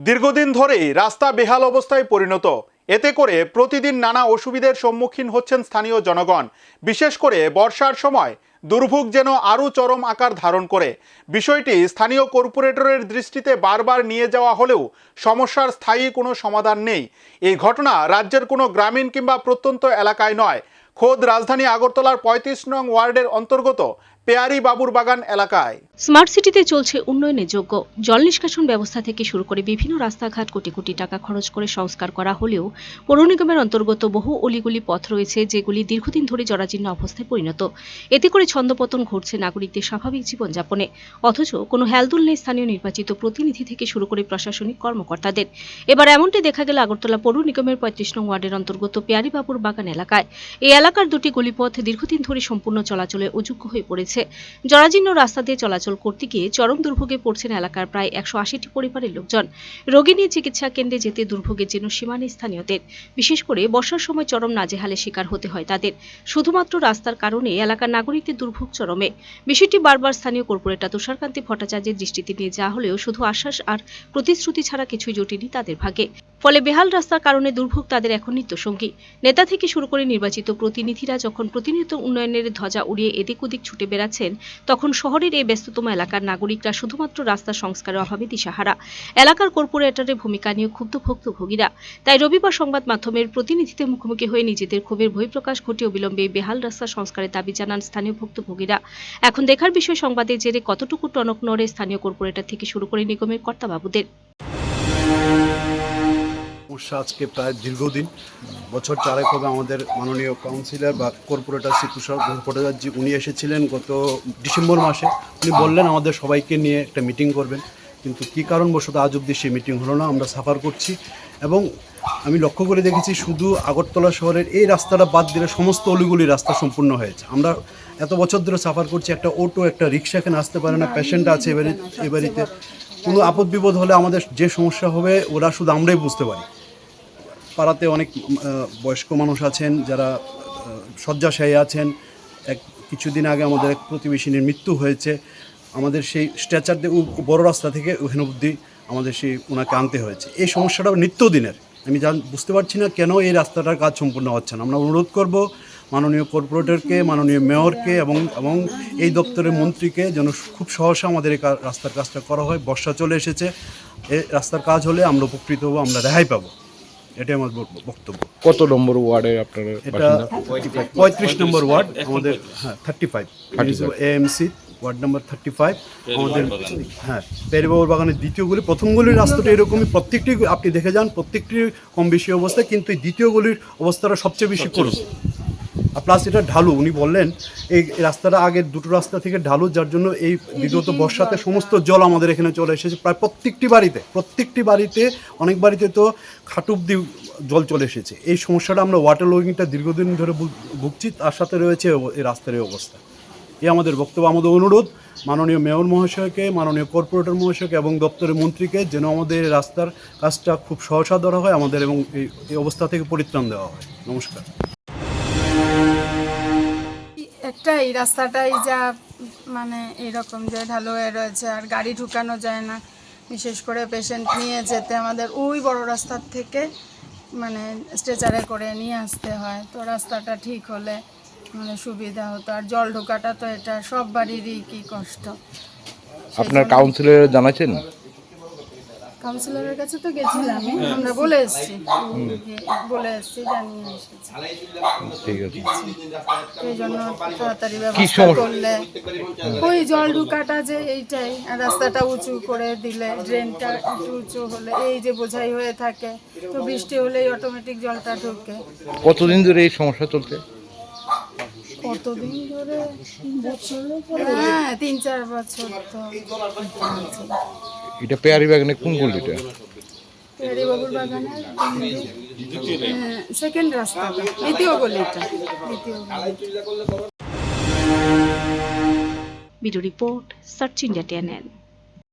দীর্ঘদিন ধরেই রাস্তা বেহাল অবস্থায় পরিণত। এতে করে প্রতিদিন নানা অসুবিধার সম্মুখীন হচ্ছেন স্থানীয় জনগণ। বিশেষ করে বর্ষার সময় দুর্ভোগ যেন আরও চরম আকার ধারণ করে। বিষয়টি স্থানীয় কর্পোরেটরের দৃষ্টিতে বারবার নিয়ে যাওয়া হলেও সমস্যার স্থায়ী কোনো সমাধান নেই। এই ঘটনা রাজ্যের কোনো গ্রামীণ কিংবা প্রত্যন্ত এলাকায় নয়। খোদ রাজধানী আগরতলার পঁয়ত্রিশ নং ওয়ার্ডের অন্তর্গত পেয়ারি বাবুর বাগান এলাকায়। স্মার্ট সিটিতে চলছে উন্নয়নের যোগ্য। জল নিষ্কাশন ব্যবস্থা থেকে শুরু করে বিভিন্ন রাস্তাঘাট কোটি কোটি টাকা খরচ করে সংস্কার করা হলেও পৌর নিগমের অন্তর্গত বহু অলিগুলি পথ রয়েছে যেগুলি দীর্ঘদিন ধরে জরাজীর্ণ অবস্থায় পরিণত। এতে করে ছন্দপতন ঘটছে নাগরিকদের স্বাভাবিক জীবনযাপনে। অথচ কোনো হেলদুল নেই স্থানীয় নির্বাচিত প্রতিনিধি থেকে শুরু করে প্রশাসনিক কর্মকর্তাদের। এবার এমনটাই দেখা গেল আগরতলা পৌর নিগমের পঁয়ত্রিশ নং ওয়ার্ডের অন্তর্গত পেয়ারিবাবুর বাগান এলাকায়। এই এলাকার দুটি গলিপথ দীর্ঘদিন ধরে সম্পূর্ণ চলাচলে অযোগ্য হয়ে পড়েছে। জরাজীর্ণ রাস্তা দিয়ে চলাচল করতে গিয়ে চরম দুর্ভোগে পড়ছেন এলাকার প্রায় একশো আশিটি পরিবারের লোকজন। রোগী নিয়ে চিকিৎসা কেন্দ্রে যেতে দুর্ভোগের যেন সীমা নেই স্থানীয়দের। বিশেষ করে বর্ষার সময় চরম নাজেহালে শিকার হতে হয় তাদের। শুধুমাত্র রাস্তার কারণে এলাকার নাগরিকদের দুর্ভোগ চরমে। বিষয়টি বারবার স্থানীয় কর্পোরেটর তুষারকান্তি ভট্টাচার্যের দৃষ্টিতে নিয়ে যাওয়া হলেও শুধু আশ্বাস আর প্রতিশ্রুতি ছাড়া কিছুই জটিনি তাদের ভাগে। ফলে বেহাল রাস্তার কারণে দুর্ভোগ তাদের এখন নিত্যসঙ্গী। নেতা থেকে শুরু করে নির্বাচিত প্রতিনিধিরা যখন প্রতিনিয়ত উন্নয়নের ধ্বজা উড়িয়ে এদিক ওদিক ছুটে বেড়াচ্ছেন, তখন শহরের এই ব্যস্ততম এলাকার নাগরিকরা শুধুমাত্র রাস্তা সংস্কারের অভাবে দিশাহারা। এলাকার কর্পোরেটরের ভূমিকা নিয়ে ক্ষুব্ধ ভুক্তভোগীরা। তাই রবিবার সংবাদ মাধ্যমের প্রতিনিধিদের মুখোমুখি হয়ে নিজেদের ক্ষোভের বহিঃপ্রকাশ ঘটিয়ে অবিলম্বে বেহাল রাস্তা সংস্কারের দাবি জানান স্থানীয় ভুক্তভোগীরা। এখন দেখার বিষয় সংবাদের জেরে কতটুকু টনক নড়ে স্থানীয় কর্পোরেটর থেকে শুরু করে নিগমের কর্তাবাবুদের। সমস্যা আজকে প্রায় দীর্ঘদিন, বছর চারেক হবে আমাদের মাননীয় কাউন্সিলর বা কর্পোরেটর শ্রী তুষার ভট্টাচার্য, উনি এসেছিলেন গত ডিসেম্বর মাসে। উনি বললেন আমাদের সবাইকে নিয়ে একটা মিটিং করবেন, কিন্তু কী কারণবশত আজ অব্দি সেই মিটিং হলো না, আমরা সাফার করছি। এবং আমি লক্ষ্য করে দেখেছি শুধু আগরতলা শহরের এই রাস্তাটা বাদ দিলে সমস্ত অলিগুলি রাস্তা সম্পূর্ণ হয়েছে আমরা এত বছর ধরে সাফার করছি, একটা অটো একটা রিক্সা এখানে আসতে পারে না পেশেন্ট আছে এবারে এ বাড়িতে। কোনো আপদ বিপদ হলে আমাদের যে সমস্যা হবে, ওরা শুধু আমরাই বুঝতে পারি। পাড়াতে অনেক বয়স্ক মানুষ আছেন যারা শয্যাশায়ী আছেন। এক, কিছুদিন আগে আমাদের এক প্রতিবেশিনীর মৃত্যু হয়েছে। আমাদের সেই স্ট্রেচার বড় রাস্তা থেকে ওখানে অবধি আমাদের সেই ওনাকে আনতে হয়েছে। এই সমস্যাটা নিত্যদিনের। আমি জান, বুঝতে পারছি না কেন এই রাস্তাটার কাজ সম্পূর্ণ হচ্ছে না। আমরা অনুরোধ করব মাননীয় কর্পোরেটরকে, মাননীয় মেয়রকে এবং এবং এই দপ্তরের মন্ত্রীকে যেন খুব সহসা আমাদের এই রাস্তার কাজটা করা হয়। বর্ষা চলে এসেছে। এই রাস্তার কাজ হলে আমরা উপকৃত হব, আমরা রেহাই পাবো। এটাই আমার বক্তব্য। কত নম্বর ওয়ার্ডের আপনার এটা পঁয়ত্রিশ নম্বর ওয়ার্ড আমাদের হ্যাঁ thirty five AMC ward number thirty five আমাদের হ্যাঁ পেরিবাবুর বাগানের দ্বিতীয় গলি প্রথম গলির রাস্তাটা এরকমই প্রত্যেকটি আপনি দেখে যান প্রত্যেকটি কম বেশি অবস্থা কিন্তু এই দ্বিতীয় গলির অবস্থাটা সবচেয়ে বেশি করুন। আর প্লাস এটা ঢালু উনি বললেন এই রাস্তাটা আগের দুটো রাস্তা থেকে ঢালু যার জন্য এই বিগত বর্ষাতে সমস্ত জল আমাদের এখানে চলে এসেছে প্রায় প্রত্যেকটি বাড়িতে প্রত্যেকটি বাড়িতে অনেক বাড়িতে তো খাটুব দিয়ে জল চলে এসেছে। এই সমস্যাটা আমরা ওয়াটার লোয়িংটা দীর্ঘদিন ধরে ভুগ- ভুগছি তার সাথে রয়েছে এই রাস্তার এই অবস্থা। এই আমাদের বক্তব্য আমাদের অনুরোধ মাননীয় মেয়র মহাশয়কে মাননীয় কর্পোরেটর মহাশয়কে এবং দপ্তরের মন্ত্রীকে যেন আমাদের রাস্তার কাজটা খুব সহসা ধরা হয় আমাদের এবং এই অবস্থা থেকে পরিত্রাণ দেওয়া হয়। নমস্কার। একটাই রাস্তাটাই যা মানে এরকম যে ঢালু হয়ে রয়েছে আর গাড়ি ঢুকানো যায় না। বিশেষ করে পেশেন্ট নিয়ে যেতে আমাদের ওই বড় রাস্তার থেকে মানে স্ট্রেচারে করে নিয়ে আসতে হয়। তো রাস্তাটা ঠিক হলে মানে সুবিধা হতো। আর জল ঢোকাটা তো এটা সব বাড়িরই কি কষ্ট। আপনার কাউন্সিলর জানাচ্ছেন? কাউন্সিলরের কাছে তো গেছিলাম। আমরা বলে এসেছি। বলে এসেছি জানিয়ে এসেছি। ঠিক আছে। এই জন্য তাড়াতাড়ি ব্যবস্থা করলে। ওই জল ঢুকাটা যে এইটাই রাস্তাটা উঁচু করে দিলে ড্রেনটা একটু উঁচু হলে এই যে বোঝাই হয়ে থাকে তো বৃষ্টি হলেই অটোমেটিক জলটা ঢুকে। কতদিন ধরে এই সমস্যা চলছে? কতদিন ধরে? হ্যাঁ তিন চার বছর তো। এটা পেয়ারি বাগানে কোন গলিটা পেয়ারি বাবুর বাগানের সেকেন্ড রাস্তাটা দ্বিতীয় গলিটা দ্বিতীয় গলি। Video report search India TNN